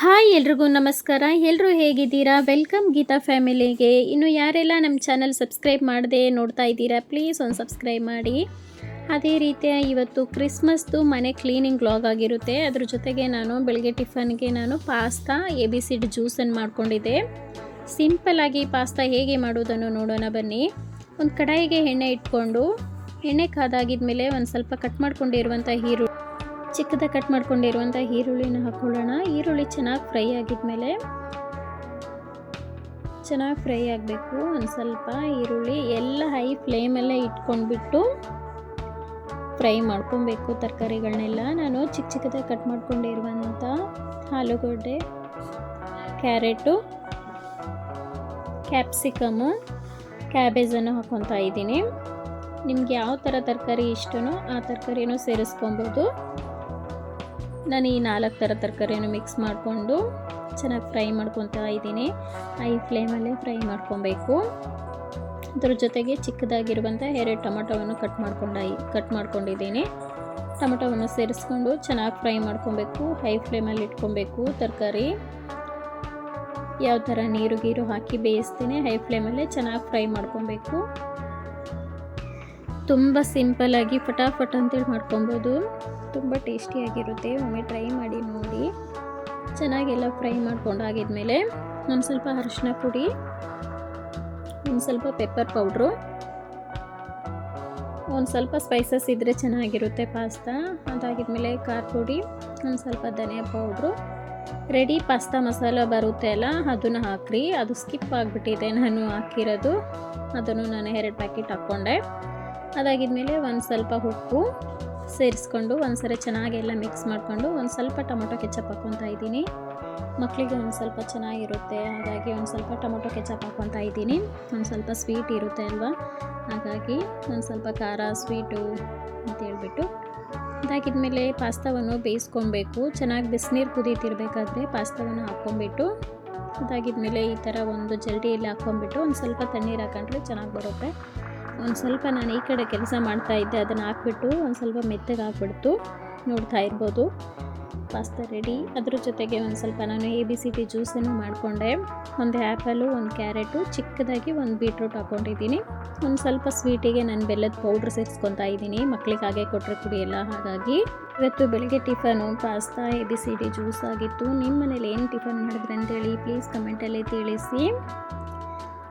Hi ಎಲ್ರಿಗೂ ನಮಸ್ಕಾರ. ಎಲ್ಲರೂ ಹೇಗಿದ್ದೀರಾ? ವೆಲ್ಕಮ್ ಗೀತಾ ಫ್ಯಾಮಿಲಿಗೆ ಇನ್ನು ಯಾರೆಲ್ಲ ನಮ್ಮ ಚಾನಲ್ ಸಬ್ಸ್ಕ್ರೈಬ್ ಮಾಡದೆ ನೋಡ್ತಾ ಇದ್ದೀರಾ ಪ್ಲೀಸ್ ಒಂದು ಸಬ್ಸ್ಕ್ರೈಬ್ ಮಾಡಿ. ಅದೇ ರೀತಿಯ ಇವತ್ತು ಕ್ರಿಸ್ಮಸ್ದು ಮನೆ ಕ್ಲೀನಿಂಗ್ ವ್ಲಾಗ್ ಆಗಿರುತ್ತೆ. ಅದ್ರ ಜೊತೆಗೆ ನಾನು ಬೆಳಗ್ಗೆ ಟಿಫನ್ಗೆ ನಾನು ಪಾಸ್ತಾ ಎ ಬಿ ಸಿಡ್ ಜ್ಯೂಸನ್ನು ಮಾಡಿಕೊಂಡಿದ್ದೆ. ಸಿಂಪಲ್ಲಾಗಿ ಪಾಸ್ತಾ ಹೇಗೆ ಮಾಡೋದನ್ನು ನೋಡೋಣ ಬನ್ನಿ. ಒಂದು ಕಡಾಯಿಗೆ ಎಣ್ಣೆ ಇಟ್ಕೊಂಡು, ಎಣ್ಣೆ ಕಾದಾಗಿದ್ಮೇಲೆ ಒಂದು ಸ್ವಲ್ಪ ಕಟ್ ಮಾಡಿಕೊಂಡಿರುವಂಥ ಈರುಳ್ಳಿ ಚಿಕ್ಕದಾಗಿ ಕಟ್ ಮಾಡ್ಕೊಂಡಿರುವಂಥ ಈರುಳ್ಳಿನ ಹಾಕ್ಕೊಳ್ಳೋಣ ಈರುಳ್ಳಿ ಚೆನ್ನಾಗಿ ಫ್ರೈ ಆಗಿದ್ಮೇಲೆ ಚೆನ್ನಾಗಿ ಫ್ರೈ ಆಗಬೇಕು. ಒಂದು ಸ್ವಲ್ಪ ಈರುಳ್ಳಿ ಎಲ್ಲ ಹೈ ಫ್ಲೇಮಲ್ಲೇ ಇಟ್ಕೊಂಡ್ಬಿಟ್ಟು ಫ್ರೈ ಮಾಡ್ಕೊಬೇಕು ತರಕಾರಿಗಳನ್ನೆಲ್ಲ. ನಾನು ಚಿಕ್ಕ ಚಿಕ್ಕದಾಗಿ ಕಟ್ ಮಾಡ್ಕೊಂಡಿರುವಂಥ ಆಲೂಗಡ್ಡೆ, ಕ್ಯಾರೆಟು, ಕ್ಯಾಪ್ಸಿಕಮು, ಕ್ಯಾಬೇಜನ್ನು ಹಾಕ್ಕೊತಾ ಇದ್ದೀನಿ. ನಿಮ್ಗೆ ಯಾವ ಥರ ತರಕಾರಿ ಇಷ್ಟನೋ ಆ ತರಕಾರಿನೂ ಸೇರಿಸ್ಕೊಬೋದು. ನಾನು ಈ ನಾಲ್ಕು ಥರ ತರಕಾರಿಯನ್ನು ಮಿಕ್ಸ್ ಮಾಡಿಕೊಂಡು ಚೆನ್ನಾಗಿ ಫ್ರೈ ಮಾಡ್ಕೊತಾ ಇದ್ದೀನಿ. ಐ ಫ್ಲೇಮಲ್ಲೇ ಫ್ರೈ ಮಾಡ್ಕೊಬೇಕು ಅದ್ರ ಜೊತೆಗೆ ಚಿಕ್ಕದಾಗಿರುವಂಥ ಎರಡು ಟೊಮೊಟೊವನ್ನು ಕಟ್ ಮಾಡ್ಕೊಂಡ ಕಟ್ ಮಾಡ್ಕೊಂಡಿದ್ದೀನಿ. ಟೊಮೊಟೊವನ್ನು ಸೇರಿಸ್ಕೊಂಡು ಚೆನ್ನಾಗಿ ಫ್ರೈ ಮಾಡ್ಕೊಬೇಕು ಹೈ ಫ್ಲೇಮಲ್ಲಿ ಇಟ್ಕೊಬೇಕು ತರಕಾರಿ. ಯಾವ ಥರ ನೀರು ಗೀರು ಹಾಕಿ ಬೇಯಿಸ್ತೀನಿ ಹೈ ಫ್ಲೇಮಲ್ಲೇ ಚೆನ್ನಾಗಿ ಫ್ರೈ ಮಾಡ್ಕೊಬೇಕು ತುಂಬ ಸಿಂಪಲ್ಲಾಗಿ ಫಟಾಫಟ್ ಅಂತೇಳಿ ಮಾಡ್ಕೊಬೋದು ತುಂಬ ಟೇಸ್ಟಿಯಾಗಿರುತ್ತೆ. ಒಮ್ಮೆ ಟ್ರೈ ಮಾಡಿ ನೋಡಿ. ಚೆನ್ನಾಗೆಲ್ಲ ಫ್ರೈ ಮಾಡ್ಕೊಂಡಾಗಿದ್ಮೇಲೆ ಒಂದು ಸ್ವಲ್ಪ ಅರಿಶಿನ ಪುಡಿ, ಒಂದು ಸ್ವಲ್ಪ ಪೆಪ್ಪರ್ ಪೌಡ್ರು ಒಂದು ಸ್ವಲ್ಪ ಸ್ಪೈಸಸ್ ಇದ್ದರೆ ಚೆನ್ನಾಗಿರುತ್ತೆ ಪಾಸ್ತಾ ಅದಾಗಿದ್ಮೇಲೆ ಖಾರ ಪುಡಿ, ಒಂದು ಸ್ವಲ್ಪ ಧನಿಯಾ ಪೌಡ್ರು ರೆಡಿ ಪಾಸ್ತಾ ಮಸಾಲ ಬರುತ್ತೆ ಅಲ್ಲ, ಅದನ್ನು ಹಾಕ್ರಿ. ಅದು ಸ್ಕಿಪ್ ಆಗಿಬಿಟ್ಟಿದೆ ನಾನು ಹಾಕಿರೋದು. ಅದನ್ನು ನಾನು ಎರಡು ಪ್ಯಾಕೆಟ್ ಹಾಕ್ಕೊಂಡೆ ಅದಾಗಿದ್ಮೇಲೆ ಒಂದು ಸ್ವಲ್ಪ ಉಪ್ಪು ಸೇರಿಸ್ಕೊಂಡು ಒಂದು ಸರಿ ಚೆನ್ನಾಗೆಲ್ಲ ಮಿಕ್ಸ್ ಮಾಡಿಕೊಂಡು ಒಂದು ಸ್ವಲ್ಪ ಟೊಮೊಟೊ ಕೆಚಪ್ ಹಾಕ್ಕೊತಾ ಇದ್ದೀನಿ. ಮಕ್ಕಳಿಗೆ ಒಂದು ಸ್ವಲ್ಪ ಚೆನ್ನಾಗಿರುತ್ತೆ, ಹಾಗಾಗಿ ಒಂದು ಸ್ವಲ್ಪ ಟೊಮೊಟೊ ಕೆಚಪ್ ಹಾಕ್ಕೊತಾ ಇದ್ದೀನಿ. ಒಂದು ಸ್ವಲ್ಪ ಸ್ವೀಟ್ ಇರುತ್ತೆ ಅಲ್ವಾ? ಹಾಗಾಗಿ ಒಂದು ಸ್ವಲ್ಪ ಖಾರ, ಸ್ವೀಟು ಅಂತ ಹೇಳ್ಬಿಟ್ಟು. ಅದಾಗಿದ್ಮೇಲೆ ಪಾಸ್ತಾವನ್ನು ಬೇಯಿಸ್ಕೊಬೇಕು. ಚೆನ್ನಾಗಿ ಬಿಸಿನೀರು ಕುದೀತಿರ್ಬೇಕಾದ್ರೆ ಪಾಸ್ತಾವನ್ನು ಹಾಕ್ಕೊಂಬಿಟ್ಟು ಇದಾಗಿದ್ಮೇಲೆ ಈ ಥರ ಒಂದು ಜಲ್ಡಿಯಲ್ಲಿ ಹಾಕ್ಕೊಂಬಿಟ್ಟು ಒಂದು ಸ್ವಲ್ಪ ತಣ್ಣೀರು ಹಾಕೊಂಡ್ರೆ ಚೆನ್ನಾಗಿ ಬರುತ್ತೆ. ಒಂದು ಸ್ವಲ್ಪ ನಾನು ಈ ಕಡೆ ಕೆಲಸ ಮಾಡ್ತಾ ಇದ್ದೆ, ಅದನ್ನು ಹಾಕ್ಬಿಟ್ಟು ಒಂದು ಸ್ವಲ್ಪ ಮೆತ್ತಗೆ ಹಾಕ್ಬಿಡ್ತು. ನೋಡ್ತಾ ಇರ್ಬೋದು. Pasta ready. ಅದ್ರ ಜೊತೆಗೆ ಒಂದು ಸ್ವಲ್ಪ ನಾನು ಎ ಬಿ ಸಿ ಟಿ ಜ್ಯೂಸನ್ನು ಮಾಡಿಕೊಂಡೆ. ಒಂದು ಆ್ಯಪಲು ಒಂದು ಕ್ಯಾರೆಟು, ಚಿಕ್ಕದಾಗಿ ಒಂದು ಬೀಟ್ರೂಟ್ ಹಾಕ್ಕೊಂಡಿದ್ದೀನಿ ಒಂದು ಸ್ವಲ್ಪ ಸ್ವೀಟಿಗೆ ನಾನು ಬೆಲ್ಲದ ಪೌಡ್ರ್ ಸೇರಿಸ್ಕೊತಾ ಇದ್ದೀನಿ. ಮಕ್ಕಳಿಗೆ ಹಾಗೆ ಕೊಟ್ಟರೆ ಕುಡಿಯಲ್ಲ, ಹಾಗಾಗಿ. ಇವತ್ತು ಬೆಳಗ್ಗೆ tiffin, pasta A B C T juice ಆಗಿತ್ತು. ನಿಮ್ಮ ಮನೇಲಿ ಏನು ಟಿಫನ್ ಮಾಡಿದ್ರೆ ಅಂತೇಳಿ ಪ್ಲೀಸ್ ಕಮೆಂಟಲ್ಲಿ ತಿಳಿಸಿ.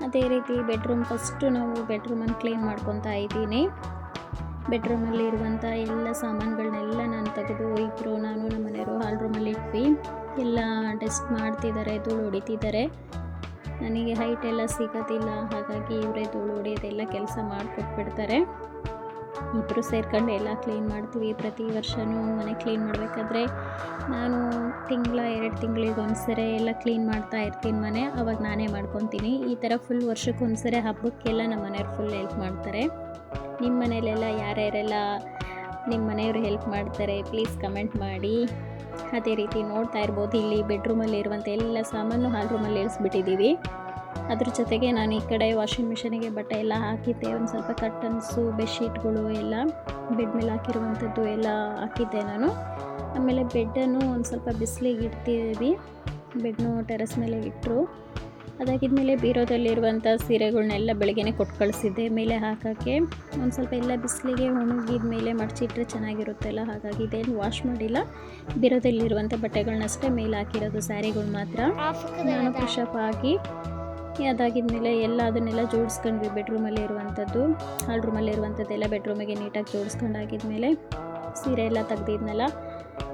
ಅದೇ ರೀತಿ ಬೆಡ್ರೂಮ್ ಫಸ್ಟು ನಾವು ಬೆಡ್ರೂಮನ್ನು ಕ್ಲೀನ್ ಮಾಡ್ಕೊತಾ ಇದ್ದೀನಿ. ಬೆಡ್ರೂಮಲ್ಲಿ ಇರುವಂಥ ಎಲ್ಲ ಸಾಮಾನುಗಳನ್ನೆಲ್ಲ ನಾನು ತೆಗೆದು ಇಬ್ಬರು ನಾನು ನಮ್ಮ ಮನೆಯವರು ಹಾಲ್ ರೂಮಲ್ಲಿ ಇಟ್ವಿ ಎಲ್ಲ ಟೆಸ್ಟ್ ಮಾಡ್ತಿದ್ದಾರೆ, ಧೂಳು ಹೊಡಿತಿದ್ದಾರೆ. ನನಗೆ ಹೈಟ್ ಎಲ್ಲ ಸಿಗೋದಿಲ್ಲ, ಹಾಗಾಗಿ ಇವರೇ ಧೂಳು ಹೊಡಿಯೋದೆಲ್ಲ ಕೆಲಸ ಮಾಡಿಕೊಟ್ಬಿಡ್ತಾರೆ. ಇಬ್ಬರು ಸೇರ್ಕೊಂಡು ಎಲ್ಲ ಕ್ಲೀನ್ ಮಾಡ್ತೀವಿ. ಪ್ರತಿ ವರ್ಷವೂ ಮನೆ ಕ್ಲೀನ್ ಮಾಡಬೇಕಾದ್ರೆ ನಾನು ತಿಂಗಳ, ಎರಡು ತಿಂಗಳಿಗೆ ಒಂದ್ಸರಿ ಎಲ್ಲ ಕ್ಲೀನ್ ಮಾಡ್ತಾ ಇರ್ತೀನಿ ಮನೆ. ಅವಾಗ ನಾನೇ ಮಾಡ್ಕೊತೀನಿ. ಈ ಥರ ಫುಲ್ ವರ್ಷಕ್ಕೆ ಒಂದ್ಸರಿ ಹಬ್ಬಕ್ಕೆಲ್ಲ ನಮ್ಮ ಮನೆಯವ್ರು ಫುಲ್ ಹೆಲ್ಪ್ ಮಾಡ್ತಾರೆ. ನಿಮ್ಮ ಮನೆಯಲ್ಲೆಲ್ಲ ಯಾರ್ಯಾರೆಲ್ಲ ನಿಮ್ಮ ಮನೆಯವರು ಹೆಲ್ಪ್ ಮಾಡ್ತಾರೆ ಪ್ಲೀಸ್ ಕಮೆಂಟ್ ಮಾಡಿ. ಅದೇ ರೀತಿ ನೋಡ್ತಾ ಇರ್ಬೋದು. ಇಲ್ಲಿ ಬೆಡ್ರೂಮಲ್ಲಿ ಇರುವಂಥ ಎಲ್ಲ ಸಾಮಾನು ಹಾಲ್ ರೂಮಲ್ಲಿ ಇಳಿಸ್ಬಿಟ್ಟಿದ್ದೀವಿ. ಅದ್ರ ಜೊತೆಗೆ ನಾನು ಈ ಕಡೆ ವಾಷಿಂಗ್ ಮಿಷಿನಿಗೆ ಬಟ್ಟೆ ಎಲ್ಲ ಹಾಕಿದ್ದೆ. ಒಂದು ಸ್ವಲ್ಪ ಕರ್ಟನ್ಸು, ಬೆಡ್ಶೀಟ್ಗಳು ಎಲ್ಲ, ಬೆಡ್ ಮೇಲೆ ಹಾಕಿರುವಂಥದ್ದು ಎಲ್ಲ ಹಾಕಿದ್ದೆ ನಾನು. ಆಮೇಲೆ ಬೆಡ್ಡನ್ನು ಒಂದು ಸ್ವಲ್ಪ ಬಿಸಿಲಿಗೆ ಇಡ್ತೀವಿ. ಬೆಡ್ನು ಟೆರೆಸ್ ಮೇಲೆ ಇಟ್ಟರು ಅದಾಗಿದ್ಮೇಲೆ ಬೀರೋದಲ್ಲಿರುವಂಥ ಸೀರೆಗಳನ್ನೆಲ್ಲ ಬೆಳಗ್ಗೆ ಕೊಟ್ಟು ಕಳಿಸಿದ್ದೆ. ಮೇಲೆ ಹಾಕೋಕ್ಕೆ ಒಂದು ಸ್ವಲ್ಪ ಎಲ್ಲ ಬಿಸಿಲಿಗೆ ಒಣಗಿದ ಮೇಲೆ ಮಡಚಿಟ್ರೆ ಚೆನ್ನಾಗಿರುತ್ತಲ್ಲ, ಹಾಗಾಗಿ ಇದೇನು ವಾಶ್ ಮಾಡಿಲ್ಲ. ಬೀರೋದಲ್ಲಿರುವಂಥ ಬಟ್ಟೆಗಳನ್ನಷ್ಟೇ ಮೇಲೆ ಹಾಕಿರೋದು ಸ್ಯಾರಿಗಳು ಮಾತ್ರ. ನಾನು ಪುಷಪ್ ಅದಾಗಿದ್ಮೇಲೆ ಎಲ್ಲ ಅದನ್ನೆಲ್ಲ ಜೋಡಿಸ್ಕೊಂಡ್ವಿ ಬೆಡ್ರೂಮಲ್ಲಿ ಇರುವಂಥದ್ದು ಹಾಲ್ ರೂಮಲ್ಲಿ ಇರುವಂಥದ್ದೆಲ್ಲ ಬೆಡ್ರೂಮಿಗೆ ನೀಟಾಗಿ ಜೋಡಿಸ್ಕೊಂಡಾಗಿದ್ಮೇಲೆ ಸೀರೆ ಎಲ್ಲ ತೆಗ್ದಿದ್ನಲ್ಲ,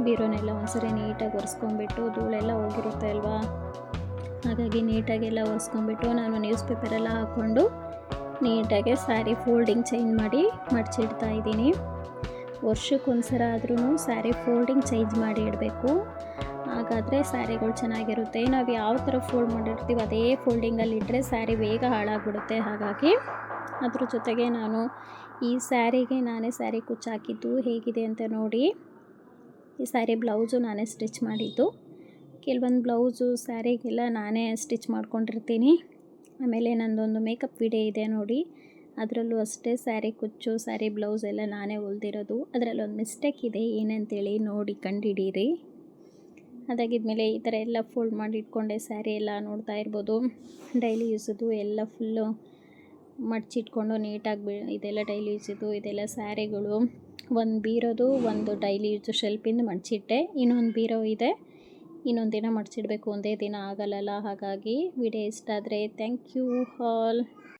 ಬೀರೋನೆಲ್ಲ ಒಂದ್ಸರಿ ನೀಟಾಗಿ ಒರೆಸ್ಕೊಂಡ್ಬಿಟ್ಟು ಧೂಳೆಲ್ಲ ಹೋಗಿರುತ್ತೆ ಅಲ್ವಾ? ಹಾಗಾಗಿ ನೀಟಾಗೆಲ್ಲ ಒರೆಸ್ಕೊಂಡ್ಬಿಟ್ಟು ನಾನು ನ್ಯೂಸ್ ಪೇಪರೆಲ್ಲ ಹಾಕ್ಕೊಂಡು ನೀಟಾಗೆ ಸ್ಯಾರಿ ಫೋಲ್ಡಿಂಗ್ ಚೇಂಜ್ ಮಾಡಿ ಮಡಚಿಡ್ತಾ ಇದ್ದೀನಿ. ವರ್ಷಕ್ಕೊಂದ್ಸರ ಆದ್ರೂ ಸ್ಯಾರಿ ಫೋಲ್ಡಿಂಗ್ ಚೇಂಜ್ ಮಾಡಿ ಇಡಬೇಕು. ಹಾಗಾದರೆ ಸ್ಯಾರಿಗಳು ಚೆನ್ನಾಗಿರುತ್ತೆ. ನಾವು ಯಾವ ಥರ ಫೋಲ್ಡ್ ಮಾಡಿರ್ತೀವಿ ಅದೇ ಫೋಲ್ಡಿಂಗಲ್ಲಿ ಇಟ್ಟರೆ ಸ್ಯಾರಿ ಬೇಗ ಹಾಳಾಗ್ಬಿಡುತ್ತೆ. ಹಾಗಾಗಿ ಅದ್ರ ಜೊತೆಗೆ ನಾನು ಈ ಸ್ಯಾರಿಗೆ ನಾನೇ ಸ್ಯಾರಿ ಕುಚ್ಚಾಕಿದ್ದು ಹೇಗಿದೆ ಅಂತ ನೋಡಿ ಈ ಸ್ಯಾರಿ ಬ್ಲೌಸು ನಾನೇ ಸ್ಟಿಚ್ ಮಾಡಿದ್ದು. ಕೆಲವೊಂದು ಬ್ಲೌಸು ಸ್ಯಾರಿಗೆಲ್ಲ ನಾನೇ ಸ್ಟಿಚ್ ಮಾಡ್ಕೊಂಡಿರ್ತೀನಿ. ಆಮೇಲೆ ನಂದೊಂದು ಮೇಕಪ್ ವಿಡಿಯೋ ಇದೆ ನೋಡಿ. ಅದರಲ್ಲೂ ಅಷ್ಟೇ ಸ್ಯಾರಿ ಕುಚ್ಚು, ಸ್ಯಾರಿ ಬ್ಲೌಸ್ ಎಲ್ಲ ನಾನೇ ಹೊಲ್ದಿರೋದು. ಅದರಲ್ಲೊಂದು ಮಿಸ್ಟೇಕ್ ಇದೆ, ಏನಂತೇಳಿ ನೋಡಿ ಕಂಡಿಡೀರಿ. ಅದಾಗಿದ್ಮೇಲೆ ಈ ಥರ ಎಲ್ಲ ಫೋಲ್ಡ್ ಮಾಡಿ ಇಟ್ಕೊಂಡೆ, ಸ್ಯಾರಿ ಎಲ್ಲ ನೋಡ್ತಾ ಇರ್ಬೋದು. ಡೈಲಿ ಯೂಸದು ಎಲ್ಲ ಫುಲ್ಲು ಮಡ್ಚಿಟ್ಕೊಂಡು ನೀಟಾಗಿ ಬಿ ಇದೆಲ್ಲ ಡೈಲಿ ಯೂಸಿದ್ದು ಇದೆಲ್ಲ ಸ್ಯಾರಿಗಳು. ಒಂದು ಬೀರೋದು ಒಂದು ಡೈಲಿ ಯೂಸು ಶೆಲ್ಪಿಂದ ಮಡ್ಚಿಟ್ಟೆ. ಇನ್ನೊಂದು ಬೀರೋ ಇದೆ. ಇನ್ನೊಂದು ದಿನ ಮಡ್ಚಿಡಬೇಕು, ಒಂದೇ ದಿನ ಆಗಲ್ಲಲ್ಲ? ಹಾಗಾಗಿ ವಿಡಿಯೋ ಇಷ್ಟ ಆದರೆ ಥ್ಯಾಂಕ್ ಯು ಆಲ್